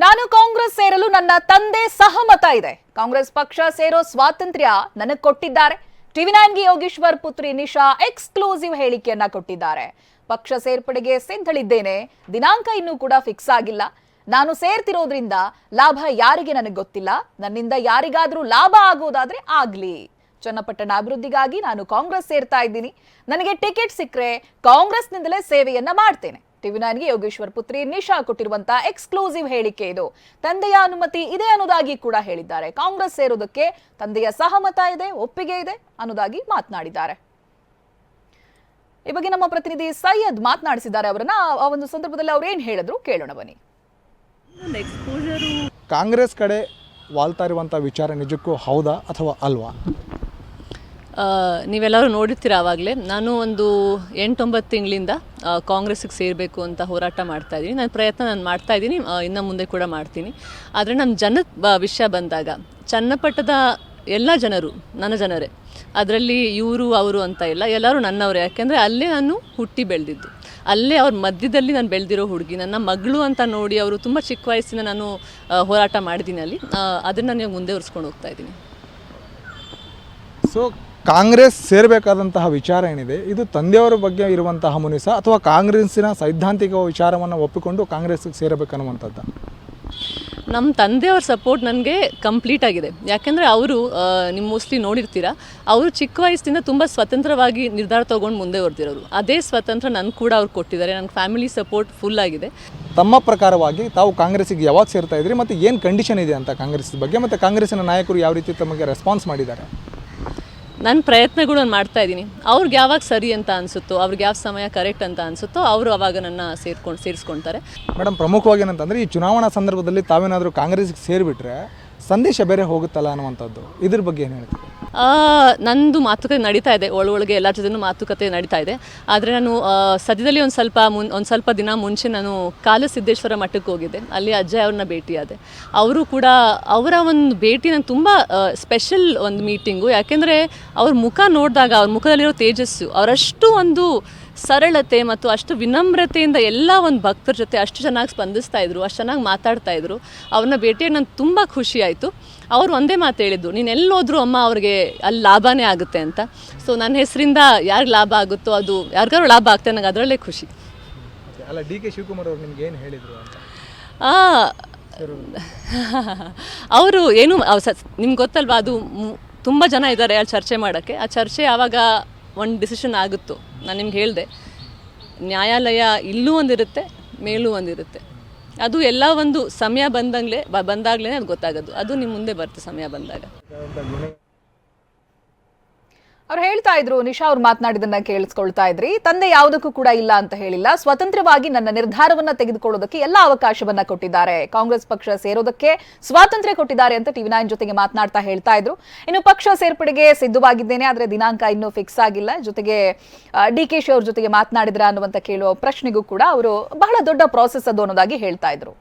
ನಾನು ಕಾಂಗ್ರೆಸ್ ಸೇರಲು ನನ್ನ ತಂದೆ ಸಹಮತ ಇದೆ. ಕಾಂಗ್ರೆಸ್ ಪಕ್ಷ ಸೇರೋ ಸ್ವಾತಂತ್ರ್ಯ ನನಗೆ ಕೊಟ್ಟಿದ್ದಾರೆ. ಟಿವಿ ನೈನ್ಗೆ ಯೋಗೇಶ್ವರ್ ಪುತ್ರಿ ನಿಶಾ ಎಕ್ಸ್ಕ್ಲೂಸಿವ್ ಹೇಳಿಕೆಯನ್ನ ಕೊಟ್ಟಿದ್ದಾರೆ. ಪಕ್ಷ ಸೇರ್ಪಡೆಗೆ ಸಿದ್ಧಳಿದ್ದೇನೆ ದಿನಾಂಕ ಇನ್ನೂ ಕೂಡ ಫಿಕ್ಸ್ ಆಗಿಲ್ಲ. ನಾನು ಸೇರ್ತಿರೋದ್ರಿಂದ ಲಾಭ ಯಾರಿಗೆ ನನಗೆ ಗೊತ್ತಿಲ್ಲ. ನನ್ನಿಂದ ಯಾರಿಗಾದ್ರೂ ಲಾಭ ಆಗೋದಾದ್ರೆ ಆಗ್ಲಿ. ಚನ್ನಪಟ್ಟಣ ಅಭಿವೃದ್ಧಿಗಾಗಿ ನಾನು ಕಾಂಗ್ರೆಸ್ ಸೇರ್ತಾ ಇದ್ದೀನಿ. ನನಗೆ ಟಿಕೆಟ್ ಸಿಕ್ಕರೆ ಕಾಂಗ್ರೆಸ್ನಿಂದಲೇ ಸೇವೆಯನ್ನ ಮಾಡ್ತೇನೆ. ಟಿವಿ ನೈನ್ಗೆ ಯೋಗೇಶ್ವರ್ ಪುತ್ರಿ ನಿಶಾ ಕೊಟ್ಟಿರುವಂತಹ ಎಕ್ಸ್ಕ್ಲೂಸಿವ್ ಹೇಳಿಕೆ ಇದು. ತಂದೆಯ ಅನುಮತಿ ಇದೆ ಅನ್ನೋದಾಗಿ ಕೂಡ ಹೇಳಿದ್ದಾರೆ. ಕಾಂಗ್ರೆಸ್ ಸೇರೋದಕ್ಕೆ ತಂದೆಯ ಸಹಮತ ಇದೆ, ಒಪ್ಪಿಗೆ ಇದೆ ಅನ್ನೋದಾಗಿ ಮಾತನಾಡಿದ್ದಾರೆ. ಈ ಬಗ್ಗೆ ನಮ್ಮ ಪ್ರತಿನಿಧಿ ಸೈಯದ್ ಮಾತನಾಡಿಸಿದ್ದಾರೆ ಅವರನ್ನ. ಆ- ಒಂದು ಸಂದರ್ಭದಲ್ಲಿ ಅವ್ರು ಏನು ಹೇಳಿದ್ರು ಕೇಳೋಣ ಬನ್ನಿ. ಕಾಂಗ್ರೆಸ್ ಕಡೆ ವಾಲ್ತಾ ಇರುವಂಥ ವಿಚಾರ ನಿಜಕ್ಕೂ ಹೌದಾ ಅಥವಾ ಅಲ್ವಾ? ನೀವೆಲ್ಲರೂ ನೋಡಿರ್ತೀರ ಆವಾಗಲೇ ನಾನು ಒಂದು ಎಂಟೊಂಬತ್ತು ತಿಂಗಳಿಂದ ಕಾಂಗ್ರೆಸ್ಸಿಗೆ ಸೇರಬೇಕು ಅಂತ ಹೋರಾಟ ಮಾಡ್ತಾ ಇದ್ದೀನಿ. ನನ್ನ ಪ್ರಯತ್ನ ನಾನು ಮಾಡ್ತಾ ಇದ್ದೀನಿ. ಇನ್ನು ಮುಂದೆ ಕೂಡ ಮಾಡ್ತೀನಿ. ಆದರೆ ನಮ್ಮ ಜನದ ವಿಷಯ ಬಂದಾಗ, ಚನ್ನಪಟ್ಟದ ಎಲ್ಲ ಜನರು, ನನ್ನ ಜನರೇ, ಅದರಲ್ಲಿ ಇವರು, ಅವರು ಅಂತ ಇಲ್ಲ, ಎಲ್ಲರೂ ನನ್ನವರೇ. ಯಾಕೆಂದರೆ ಅಲ್ಲೇ ನಾನು ಹುಟ್ಟಿ ಬೆಳೆದಿದ್ದು. ಅಲ್ಲೇ ಅವ್ರ ಮಧ್ಯದಲ್ಲಿ ನಾನು ಬೆಳೆದಿರೋ ಹುಡುಗಿ, ನನ್ನ ಮಗಳು ಅಂತ ನೋಡಿ ಅವರು ತುಂಬ ಚಿಕ್ಕ ವಯಸ್ಸಿನ ನಾನು ಹೋರಾಟ ಮಾಡಿದ್ದೀನಿ ಅಲ್ಲಿ. ಅದನ್ನು ನಾನು ಮುಂದೆ ಹೋಗ್ತಾ ಇದ್ದೀನಿ. ಸೊ ಕಾಂಗ್ರೆಸ್ ಸೇರಬೇಕಾದಂತಹ ವಿಚಾರ ಏನಿದೆ ಇದು ತಂದೆಯವರ ಬಗ್ಗೆ ಇರುವಂತಹ ಮುನಿಸ ಅಥವಾ ಕಾಂಗ್ರೆಸ್ಸಿನ ಸೈದ್ಧಾಂತಿಕ ವಿಚಾರವನ್ನು ಒಪ್ಪಿಕೊಂಡು ಕಾಂಗ್ರೆಸ್ಗೆ ಸೇರಬೇಕನ್ನುವಂಥದ್ದು? ನಮ್ಮ ತಂದೆಯವ್ರ ಸಪೋರ್ಟ್ ನನಗೆ ಕಂಪ್ಲೀಟ್ ಆಗಿದೆ. ಯಾಕೆಂದರೆ ಅವರು ನೀವು ಮೋಸ್ಟ್ಲಿ ನೋಡಿರ್ತೀರ ಅವರು ಚಿಕ್ಕ ವಯಸ್ಸಿಂದ ತುಂಬ ಸ್ವತಂತ್ರವಾಗಿ ನಿರ್ಧಾರ ತೊಗೊಂಡು ಮುಂದೆ ಹೊರ್ತಿರೋರು ಅದೇ ಸ್ವತಂತ್ರ ನನಗೆ ಕೂಡ ಅವ್ರು ಕೊಟ್ಟಿದ್ದಾರೆ ನನ್ನ ಫ್ಯಾಮಿಲಿ ಸಪೋರ್ಟ್ ಫುಲ್ ಆಗಿದೆ. ತಮ್ಮ ಪ್ರಕಾರವಾಗಿ ತಾವು ಕಾಂಗ್ರೆಸ್ಸಿಗೆ ಯಾವಾಗ ಸೇರ್ತಾ ಇದ್ರಿ ಮತ್ತು ಏನು ಕಂಡೀಷನ್ ಇದೆ ಅಂತ ಕಾಂಗ್ರೆಸ್ ಬಗ್ಗೆ ಮತ್ತು ಕಾಂಗ್ರೆಸ್ಸಿನ ನಾಯಕರು ಯಾವ ರೀತಿ ತಮಗೆ ರೆಸ್ಪಾನ್ಸ್ ಮಾಡಿದ್ದಾರೆ? ನನ್ನ ಪ್ರಯತ್ನಗಳು ನಾನು ಮಾಡ್ತಾ ಇದ್ದೀನಿ. ಅವ್ರಿಗೆ ಯಾವಾಗ ಸರಿ ಅಂತ ಅನಿಸುತ್ತೋ, ಅವ್ರಿಗೆ ಯಾವ ಸಮಯ ಕರೆಕ್ಟ್ ಅಂತ ಅನಿಸುತ್ತೋ, ಅವರು ಅವಾಗ ನನ್ನ ಸೇರ್ಕೊಂಡು ಸೇರಿಸ್ಕೊಳ್ತಾರೆ ಮೇಡಮ್, ಪ್ರಮುಖವಾಗಿ ಏನಂತಂದರೆ, ಈ ಚುನಾವಣಾ ಸಂದರ್ಭದಲ್ಲಿ ತಾವೇನಾದರೂ ಕಾಂಗ್ರೆಸ್ಗೆ ಸೇರಿಬಿಟ್ರೆ, ಸಂದೇಶ ಬೇರೆ ಹೋಗುತ್ತಲ್ಲ ಅನ್ನುವಂಥದ್ದು. ಇದ್ರ ಬಗ್ಗೆ ಏನು ಹೇಳ್ತೀವಿ ನಂದು ಮಾತುಕತೆ ನಡೀತಾ ಇದೆ. ಒಳೊಳಗೆ ಎಲ್ಲರ ಜೊತೆನೂ ಮಾತುಕತೆ ನಡೀತಾ ಇದೆ. ಆದರೆ ನಾನು ಸದ್ಯದಲ್ಲಿ ಒಂದು ಸ್ವಲ್ಪ ಮುನ್, ಒಂದು ಸ್ವಲ್ಪ ದಿನ ಮುಂಚೆ ನಾನು ಕಾಲಸಿದ್ದೇಶ್ವರ ಮಠಕ್ಕೆ ಹೋಗಿದ್ದೆ. ಅಲ್ಲಿ ಅಜ್ಜಯ್ ಅವ್ರನ್ನ ಭೇಟಿಯಾದೆ ಅವರು ಕೂಡ, ಅವರ ಒಂದು ಭೇಟಿ ನಂಗೆ ತುಂಬ ಸ್ಪೆಷಲ್ ಒಂದು ಮೀಟಿಂಗು ಯಾಕೆಂದರೆ ಅವ್ರ ಮುಖ ನೋಡಿದಾಗ, ಅವ್ರ ಮುಖದಲ್ಲಿರೋ ತೇಜಸ್ಸು, ಅವರಷ್ಟು ಒಂದು ಸರಳತೆ ಮತ್ತು ಅಷ್ಟು ವಿನಮ್ರತೆಯಿಂದ ಎಲ್ಲ ಒಂದು ಭಕ್ತರ ಜೊತೆ ಅಷ್ಟು ಚೆನ್ನಾಗಿ ಸ್ಪಂದಿಸ್ತಾ ಇದ್ರು ಅಷ್ಟು ಚೆನ್ನಾಗಿ ಮಾತಾಡ್ತಾ ಇದ್ರು. ಅವ್ರನ್ನ ಭೇಟಿಯಾಗಿ ನಂಗೆ ತುಂಬ ಖುಷಿ ಆಯಿತು. ಅವ್ರು ಒಂದೇ ಮಾತು ಹೇಳಿದ್ದು ನೀನು ಎಲ್ಲೋದ್ರು ಅಮ್ಮ ಅವ್ರಿಗೆ ಅಲ್ಲಿ ಲಾಭನೇ ಆಗುತ್ತೆ ಅಂತ. ಸೊ ನನ್ನ ಹೆಸರಿಂದ ಯಾರಿಗೆ ಲಾಭ ಆಗುತ್ತೋ ಅದು ಯಾರಿಗಾರು ಲಾಭ ಆಗ್ತದೆ ನನಗೆ ಅದರಲ್ಲೇ ಖುಷಿ. ಅಲ್ಲ ಡಿ ಕೆ ಶಿವಕುಮಾರ್ ಅವರು ನಿಮ್ಗೆ ಏನು ಹೇಳಿದರು ಅವರು ಏನು ನಿಮ್ಗೆ ಗೊತ್ತಲ್ವಾ ಅದು ತುಂಬ ಜನ ಇದ್ದಾರೆ ಅಲ್ಲಿ ಚರ್ಚೆ ಮಾಡೋಕ್ಕೆ. ಆ ಚರ್ಚೆ ಆವಾಗ ಒಂದು ಡಿಸಿಷನ್ ಆಗುತ್ತೋ? ನಾನು ನಿಮ್ಗೆ ಹೇಳಿದೆ. ನ್ಯಾಯಾಲಯ ಇಲ್ಲೂ ಒಂದಿರುತ್ತೆ, ಮೇಲೂ ಒಂದಿರುತ್ತೆ. ಅದು ಎಲ್ಲ ಒಂದು ಸಮಯ ಬಂದಂಗಲೇ ಬಂದಾಗಲೇ ಅದು ಗೊತ್ತಾಗೋದು. ಅದು ನಿಮ್ಮ ಮುಂದೆ ಬರುತ್ತೆ ಸಮಯ ಬಂದಾಗ. ಅವ್ರು ಹೇಳ್ತಾ ಇದ್ರು, ನಿಶಾ ಅವ್ರು ಮಾತನಾಡಿದನ್ನ ಕೇಳಿಸ್ಕೊಳ್ತಾ ಇದ್ರಿ. ತಂದೆ ಯಾವುದಕ್ಕೂ ಕೂಡ ಇಲ್ಲ ಅಂತ ಹೇಳಿಲ್ಲ. ಸ್ವತಂತ್ರವಾಗಿ ನನ್ನ ನಿರ್ಧಾರವನ್ನ ತೆಗೆದುಕೊಳ್ಳೋದಕ್ಕೆ ಎಲ್ಲ ಅವಕಾಶವನ್ನ ಕೊಟ್ಟಿದ್ದಾರೆ. ಕಾಂಗ್ರೆಸ್ ಪಕ್ಷ ಸೇರೋದಕ್ಕೆ ಸ್ವಾತಂತ್ರ್ಯ ಕೊಟ್ಟಿದ್ದಾರೆ ಅಂತ ಟಿವಿ ನೈನ್ ಜೊತೆಗೆ ಮಾತನಾಡ್ತಾ ಹೇಳ್ತಾ ಇದ್ರು. ಇನ್ನು ಪಕ್ಷ ಸೇರ್ಪಡೆಗೆ ಸಿದ್ಧವಾಗಿದ್ದೇನೆ, ಆದ್ರೆ ದಿನಾಂಕ ಇನ್ನೂ ಫಿಕ್ಸ್ ಆಗಿಲ್ಲ. ಜೊತೆಗೆ ಡಿ ಕೆ ಶಿ ಅವ್ರ ಜೊತೆಗೆ ಮಾತನಾಡಿದ್ರ ಅನ್ನುವಂತ ಕೇಳುವ ಪ್ರಶ್ನೆಗೂ ಕೂಡ ಅವರು ಬಹಳ ದೊಡ್ಡ ಪ್ರಾಸೆಸ್ ಅದು ಅನ್ನೋದಾಗಿ ಹೇಳ್ತಾ ಇದ್ರು.